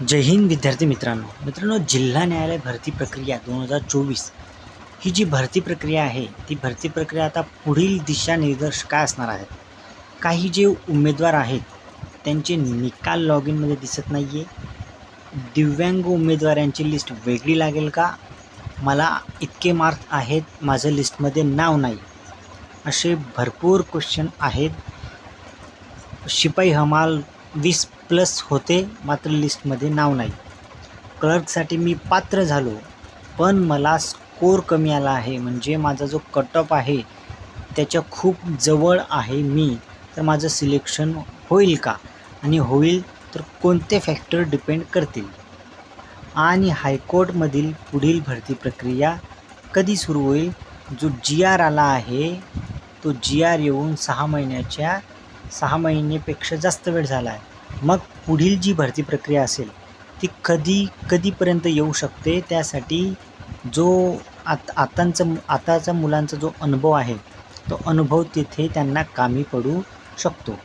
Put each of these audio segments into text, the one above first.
जय हिंद विद्यार्थी मित्रांनो. मित्रांनो जिल्हा न्यायालय भरती प्रक्रिया दोन हजार चोवीस ही जी भरती प्रक्रिया आहे ती भरती प्रक्रिया आता पुढील दिशानिर्देश काय असणार आहेत? काही जे उमेदवार आहेत त्यांचे निकाल लॉग इनमध्ये दिसत नाही आहे दिव्यांग उमेदवारांची लिस्ट वेगळी लागेल का? मला इतके मार्क आहेत माझं लिस्टमध्ये नाव नाही. असे भरपूर क्वेश्चन आहेत. शिपाई हमाल वीस प्लस होते मात्र लिस्टमध्ये नाव नाही. क्लर्कसाठी मी पात्र झालो पण मला स्कोर कमी आला आहे म्हणजे माझा जो कट ऑफ आहे त्याच्या खूप जवळ आहे मी. तर माझं सिलेक्शन होईल का? आणि होईल तर कोणते फॅक्टर डिपेंड करतील? आणि हायकोर्टमधील पुढील भरती प्रक्रिया कधी सुरू होईल? जो जी आर आला आहे तो जी आर येऊन सहा महिन्याच्या सहा महिनेपेक्षा जास्त वेळ झाला आहे. मग पुढील जी भरती प्रक्रिया असेल ती कधी कधीपर्यंत येऊ शकते? त्यासाठी जो आत आतांचं आताचा मुलांचा जो अनुभव आहे तो अनुभव तिथे त्यांना कामी पडू शकतो.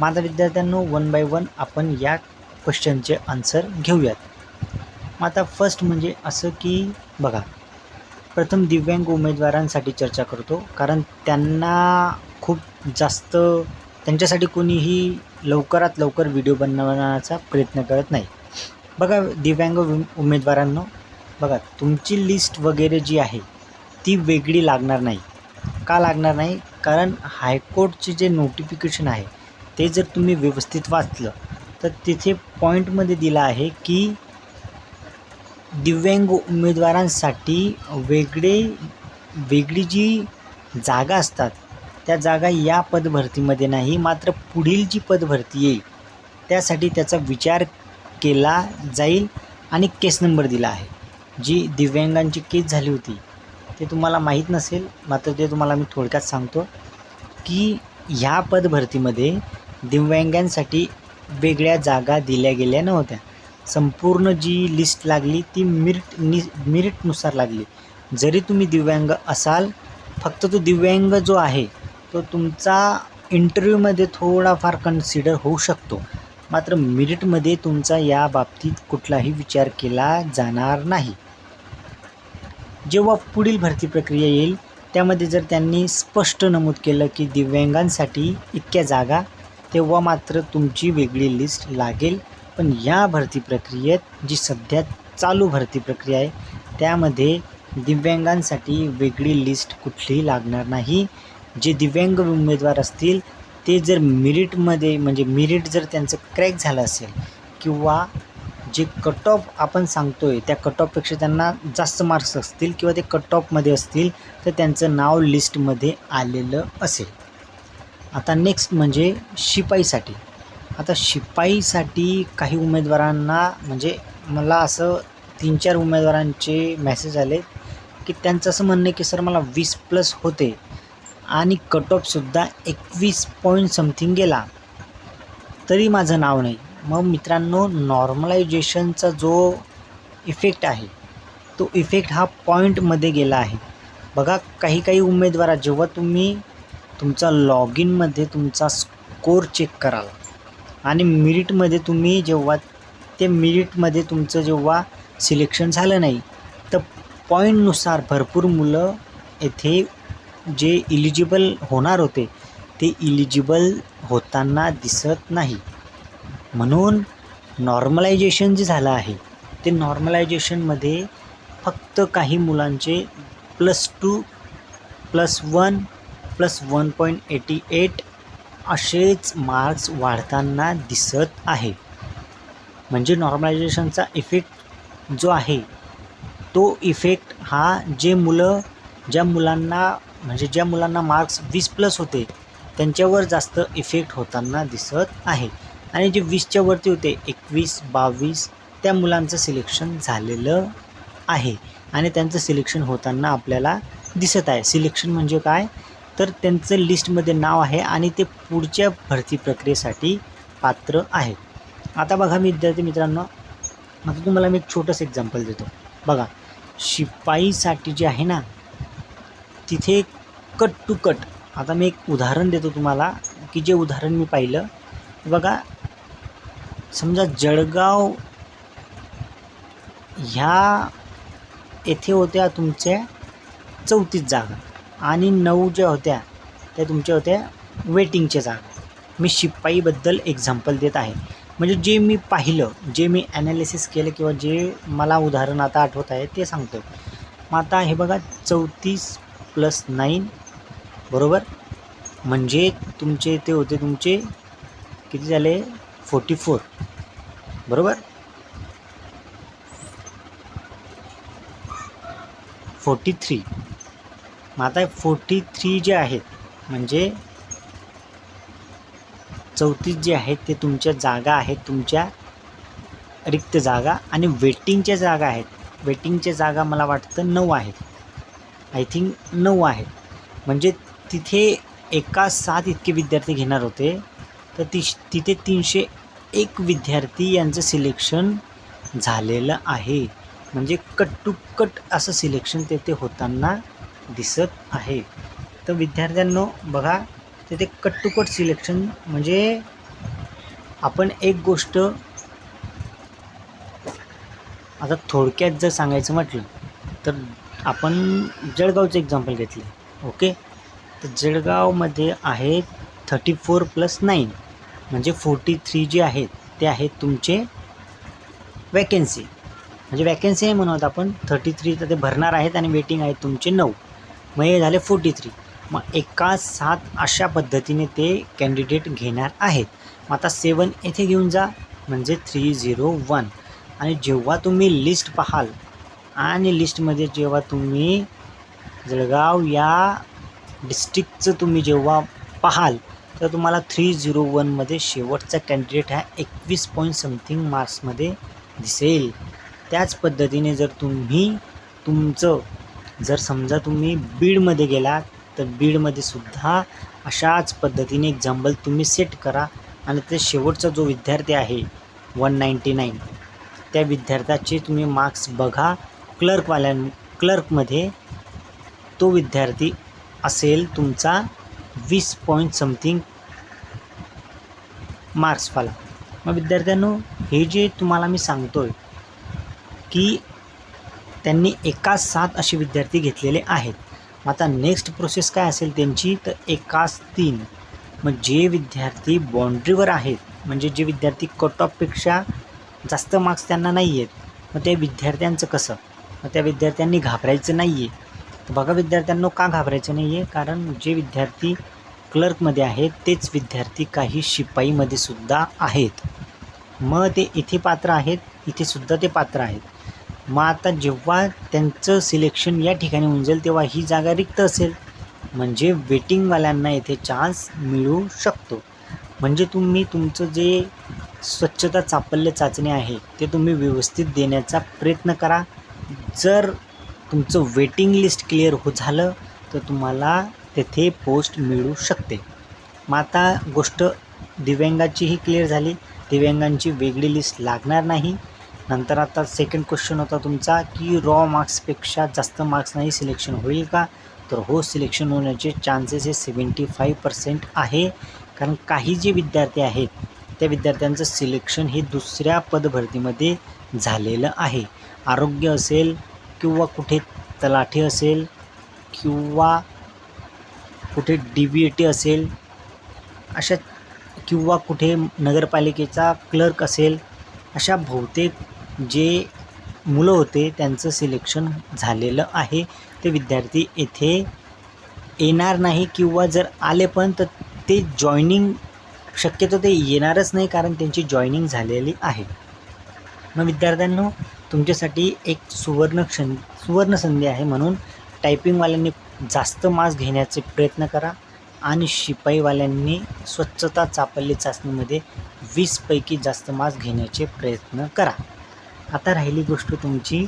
माझा विद्यार्थ्यांनो वन बाय वन आपण या क्वेश्चनचे आन्सर घेऊयात. मग आता फर्स्ट म्हणजे असं की बघा प्रथम दिव्यांग उमेदवारांसाठी चर्चा करतो कारण त्यांना खूप जास्त त्यांच्यासाठी कोणीही लवकरात लवकर व्हिडिओ बनवण्याचा प्रयत्न करत नाही. बघा दिव्यांग उम- उमेदवारांनो बघा तुमची लिस्ट वगैरे जी आहे ती वेगळी लागणार नाही. का लागणार नाही? कारण हायकोर्टचे जे नोटिफिकेशन आहे ते जर तुम्ही व्यवस्थित वाचलं तर तिथे पॉईंटमध्ये दिलं आहे की दिव्यांग उमेदवारांसाठी वेगळे वेगळी जी जागा असतात त्या जागा या पदभरतीमध्ये नाही मात्र पुढील जी पदभरती येईल त्यासाठी त्याचा विचार केला जाईल आणि केस नंबर दिला आहे. जी दिव्यांगांची केस झाली होती ते तुम्हाला माहीत नसेल मात्र ते तुम्हाला मी थोडक्यात सांगतो की ह्या पदभरतीमध्ये दिव्यांगांसाठी वेगळ्या जागा दिल्या गेल्या नव्हत्या. संपूर्ण जी लिस्ट लागली ती मिरिट नि मिरिटनुसार लागली. जरी तुम्ही दिव्यांग असाल फक्त तो दिव्यांग जो आहे तो तुमचा इंटरव्ह्यूमध्ये थोडाफार कन्सिडर होऊ शकतो. मात्र मिरिटमध्ये तुमचा या बाबतीत कुठलाही विचार केला जाणार नाही. जेव्हा पुढील भरती प्रक्रिया येईल त्यामध्ये जर त्यांनी स्पष्ट नमूद केलं की दिव्यांगांसाठी इतक्या जागा तेव्हा मात्र तुमची वेगळी लिस्ट लागेल. पण या भरती प्रक्रियेत जी सध्या चालू भरती प्रक्रिया आहे त्यामध्ये दिव्यांगांसाठी वेगळी लिस्ट कुठलीही लागणार नाही. जे दिव्यांग उमेदवार असतील ते जर मिरिटमध्ये म्हणजे मिरिट जर त्यांचं क्रॅक झालं असेल किंवा जे कट ऑफ आपण सांगतो आहे त्या कट ऑफपेक्षा त्यांना जास्त मार्क्स असतील किंवा ते कट ऑफमध्ये असतील तर त्यांचं नाव लिस्टमध्ये आलेलं असेल. आता नेक्स्ट म्हणजे शिपाईसाठी. आता शिपाईसाठी काही उमेदवारांना म्हणजे मला असं तीन चार उमेदवारांचे मॅसेज आले की त्यांचं असं म्हणणं आहे की सर मला वीस प्लस होते. आणि कट ऑफसुद्धा एकवीस पॉईंट समथिंग गेला. तरी माझं नाव नाही. मग मित्रांनो नॉर्मलायझेशनचा जो इफेक्ट आहे तो इफेक्ट हा पॉईंटमध्ये गेला आहे. बघा काही काही उमेदवार जेव्हा तुम्ही तुमचा लॉग इनमध्ये तुमचा स्कोर चेक कराल आणि मिरिटमध्ये तुम्ही जेव्हा ते मिरिटमध्ये तुमचं जेव्हा सिलेक्शन झालं नाही तर पॉईंटनुसार भरपूर मुलं येथे जे इलिजिबल होणार होते ते इलिजिबल होताना दिसत नाही. म्हणून नॉर्मलायझेशन जे झालं आहे ते नॉर्मलायझेशनमध्ये फक्त काही मुलांचे plus two plus one plus one point eighty eight असेच मार्क्स वाढताना दिसत आहे. म्हणजे नॉर्मलायझेशनचा इफेक्ट जो आहे तो इफेक्ट हा जे मुलं ज्या मुलांना म्हणजे ज्या मुलांना मार्क्स वीस प्लस होते त्यांच्यावर जास्त इफेक्ट होताना दिसत आहे. आणि जे वीसच्या वरती होते एकवीस बावीस त्या मुलांचं सिलेक्शन झालेलं आहे. आणि त्यांचं सिलेक्शन होताना आपल्याला दिसत आहे. सिलेक्शन म्हणजे काय? तर त्यांचं लिस्टमध्ये नाव आहे आणि ते पुढच्या भरती प्रक्रियेसाठी पात्र आहेत. आता बघा मी विद्यार्थी मित्रांनो आता तुम्हाला मी एक छोटंसं एक्झाम्पल देतो. बघा शिपाईसाठी जे आहे ना तिथे कट टू कट. आता मी एक उदाहरण देतो तुम्हाला की जे उदाहरण मी पाहिलं. बघा समजा जळगाव ह्या येथे होत्या तुमच्या चौतीस जागा आणि नऊ ज्या होत्या त्या तुमच्या होत्या वेटिंगच्या जागा. मी शिपाईबद्दल एक्झाम्पल देत आहे. म्हणजे जे मी पाहिलं जे मी ॲनालिसिस केलं किंवा जे मला उदाहरण आता आठवत आहे ते सांगतो मग आता हे बघा चौतीस प्लस नाईन बरोबर? म्हणजे तुमचे ते होते तुमचे किती झाले? फोर्टी फोर बरोबर? Forty three. मग आता फोर्टी थ्री जे आहेत म्हणजे चौतीस जे आहेत ते तुमच्या जागा आहेत तुमच्या रिक्त जागा आणि वेटिंगच्या जागा आहेत. वेटिंगच्या जागा मला वाटतं नऊ आहेत. आय थिंक नऊ आहेत म्हणजे तिथे एका सात इतके विद्यार्थी घेणार होते. तर तिश तिथे तीनशे एक विद्यार्थी यांचं सिलेक्शन झालेलं आहे. म्हणजे कट टू कट असं सिलेक्शन तेथे होताना दिसत आहे. तर विद्यार्थ्यांनो बघा तिथे कट टू कट सिलेक्शन म्हणजे आपण एक गोष्ट आता थोडक्यात जर सांगायचं म्हटलं तर आपण जळगावचं एक्झाम्पल घेतलं. ओके तर जळगावमध्ये आहेत थर्टी फोर प्लस नाईन म्हणजे फोर्टी थ्री जे आहेत ते आहेत तुमचे वॅकेन्सी म्हणजे वॅकेन्सी आहे म्हणत आपण थर्टी थ्री तर ते भरणार आहेत आणि वेटिंग आहेत तुमचे नऊ. मग हे झाले फोर्टी थ्री मग एका सात अशा पद्धतीने ते कॅन्डिडेट घेणार आहेत. मग आता सेवन येथे घेऊन जा. म्हणजे थ्री झिरो वन आणि जेव्हा तुम्ही लिस्ट पाहाल आणि लिस्टमध्ये जेव्हा तुम्ही जळगाव या डिस्ट्रिक्टचं तुम्ही जेव्हा पाहाल तर तुम्हाला थ्री झिरो वनमध्ये शेवटचा कॅन्डिडेट हा एकवीस पॉईंट समथिंग मार्क्समध्ये दिसेल. त्याच पद्धतीने जर तुम्ही तुमचं जर समजा तुम्ही बीडमध्ये गेलात तर बीडमध्ये सुद्धा अशाच पद्धतीने एक्झाम्पल तुम्ही सेट करा आणि ते शेवटचा जो विद्यार्थी आहे वन नाईंटी नाईन त्या विद्यार्थ्याचे तुम्ही मार्क्स बघा क्लर्कवाल्यां क्लर्कमध्ये तो विद्यार्थी असेल तुमचा वीस पॉईंट समथिंग मार्क्सवाला मग विद्यार्थ्यांनो हे जे तुम्हाला मी सांगतो आहे की त्यांनी एका सात असे विद्यार्थी घेतलेले आहेत. मग आता नेक्स्ट प्रोसेस काय असेल त्यांची? तर एकाच तीन. मग जे विद्यार्थी बाँड्रीवर आहेत म्हणजे जे विद्यार्थी कट ऑफपेक्षा जास्त मार्क्स त्यांना नाही आहेत मग त्या विद्यार्थ्यांचं कसं? मग त्या विद्यार्थ्यांनी घाबरायचं नाही आहे तर बघा विद्यार्थ्यांना का घाबरायचं नाही आहे कारण जे विद्यार्थी क्लर्कमध्ये आहेत तेच विद्यार्थी काही शिपाईमध्ये सुद्धा आहेत. मग ते इथे पात्र आहेत इथेसुद्धा ते पात्र आहेत. मग आता जेव्हा त्यांचं सिलेक्शन या ठिकाणी होऊन जाईल तेव्हा ही जागा रिक्त असेल. म्हणजे वेटिंगवाल्यांना इथे चान्स मिळू शकतो. म्हणजे तुम्ही तुमचं जे स्वच्छता चापल्य चाचणी आहे ते तुम्ही व्यवस्थित देण्याचा प्रयत्न करा. जर तुमचं वेटिंग लिस्ट क्लिअर हो झालं तर तुम्हाला तेथे पोस्ट मिळू शकते. मग आता गोष्ट दिव्यांगाचीही क्लिअर झाली. दिव्यांगांची वेगळी लिस्ट लागणार नाही. नंतर आता सेकंड क्वेश्चन होता तुमचा की रॉ मार्क्सपेक्षा जास्त मार्क्स नाही सिलेक्शन होईल का? तर हो सिलेक्शन होण्याचे चान्सेस हे सेवन्टी फाईव्ह पर्सेंट आहे. कारण काही जे विद्यार्थी आहेत त्या विद्यार्थ्यांचं सिलेक्शन हे दुसऱ्या पदभरतीमध्ये झालेलं आहे. आरोग्य असेल किंवा कुठे तलाठी असेल किंवा कुठे डी बी ए टी असेल अशा किंवा कुठे नगरपालिकेचा क्लर्क असेल अशा बहुतेक जे मुलं होते त्यांचं सिलेक्शन झालेलं आहे. ते विद्यार्थी येथे येणार नाही किंवा जर आले पण तर ते जॉईनिंग शक्यतो ते येणारच नाही कारण त्यांची जॉईनिंग झालेली आहे. मग विद्यार्थ्यांनो तुमच्यासाठी एक सुवर्ण क्षण सुवर्ण संधी आहे म्हणून टायपिंगवाल्यांनी जास्त मास घेण्याचे प्रयत्न करा आणि शिपाईवाल्यांनी स्वच्छता चापल्य चाचणीमध्ये वीसपैकी जास्त मास घेण्याचे प्रयत्न करा. आता राहिली गोष्ट तुमची.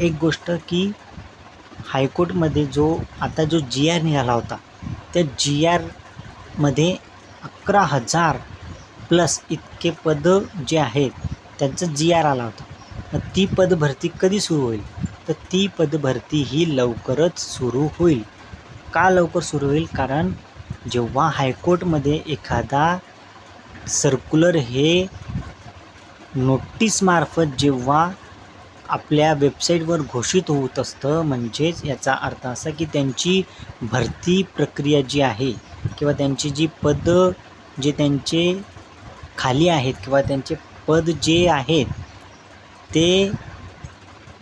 एक गोष्ट की हायकोर्टमध्ये जो आता जो जी आर निघाला होता त्या जी आरमध्ये अकरा हजार प्लस इतके पदं जे आहेत त्यांचं जी आर आला होता. मग ती पदभरती कधी सुरू होईल? तर ती पदभरती ही लवकरच सुरू होईल. का लवकर सुरू होईल? कारण जेव्हा हायकोर्टमध्ये एखादा सर्क्युलर हे नोटीसमार्फत जेव्हा आपल्या वेबसाईटवर घोषित होत असतं म्हणजेच याचा अर्थ असा की त्यांची भरती प्रक्रिया जी आहे किंवा त्यांची जी पद जे त्यांचे खाली आहेत किंवा त्यांचे पद जे आहेत ते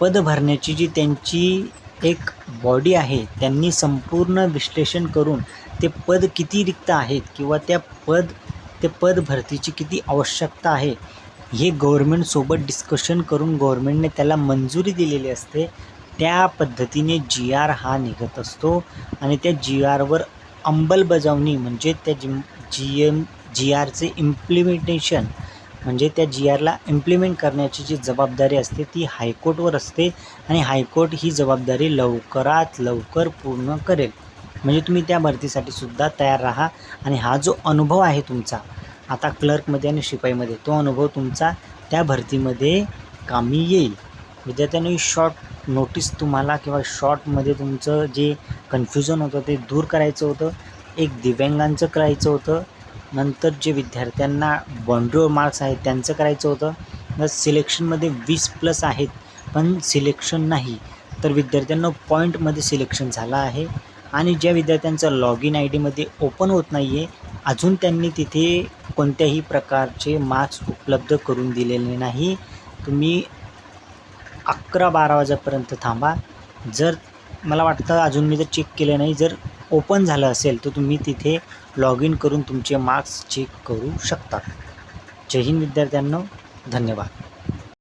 पद भरण्याची जी त्यांची एक बॉडी आहे त्यांनी संपूर्ण विश्लेषण करून ते पद किती रिक्त आहेत किंवा त्या पद ते पद भरतीची किती आवश्यकता आहे हे गव्हर्मेंटसोबत डिस्कशन करून गव्हर्मेंटने त्याला मंजुरी दिलेली असते. त्या पद्धतीने जी आर हा निघत असतो आणि त्या जी आरवर अंमलबजावणी म्हणजे त्या जी जी एम जी आरचे इम्प्लिमेंटेशन म्हणजे त्या जी आरला इम्प्लिमेंट करण्याची जी जबाबदारी असते ती हायकोर्टवर असते आणि हायकोर्ट ही जबाबदारी लवकरात लवकर पूर्ण करेल. म्हणजे तुम्ही त्या भरतीसाठी सुद्धा तयार राहा आणि हा जो अनुभव आहे तुमचा आता क्लर्कमध्ये आणि शिपाईमध्ये तो अनुभव तुमचा त्या भरतीमध्ये कामी येईल. विद्यार्थ्यांनी शॉर्ट नोटीस तुम्हाला किंवा शॉर्टमध्ये तुमचं जे कन्फ्युजन होतं ते दूर करायचं होतं. एक दिव्यांगांचं करायचं होतं. नंतर जे विद्यार्थ्यांना बॉन्ड्रो मार्क्स आहेत त्यांचं करायचं होतं. तर सिलेक्शनमध्ये वीस प्लस आहेत पण सिलेक्शन नाही. तर विद्यार्थ्यांना पॉईंटमध्ये सिलेक्शन झालं आहे. आणि ज्या विद्यार्थ्यांचं लॉग इन आय डीमध्ये ओपन होत नाही आहे अजून त्यांनी तिथे कोणत्याही प्रकारचे मार्क्स उपलब्ध करून दिलेले नाही. तुम्ही अकरा बारा वाजेपर्यंत थांबा. जर मला वाटतं अजून मी जर चेक केलं नाही जर ओपन झालं असेल तर तुम्ही तिथे लॉग इन करून तुमचे मार्क्स चेक करू शकता जय हिंद विद्यार्थ्यांनो धन्यवाद.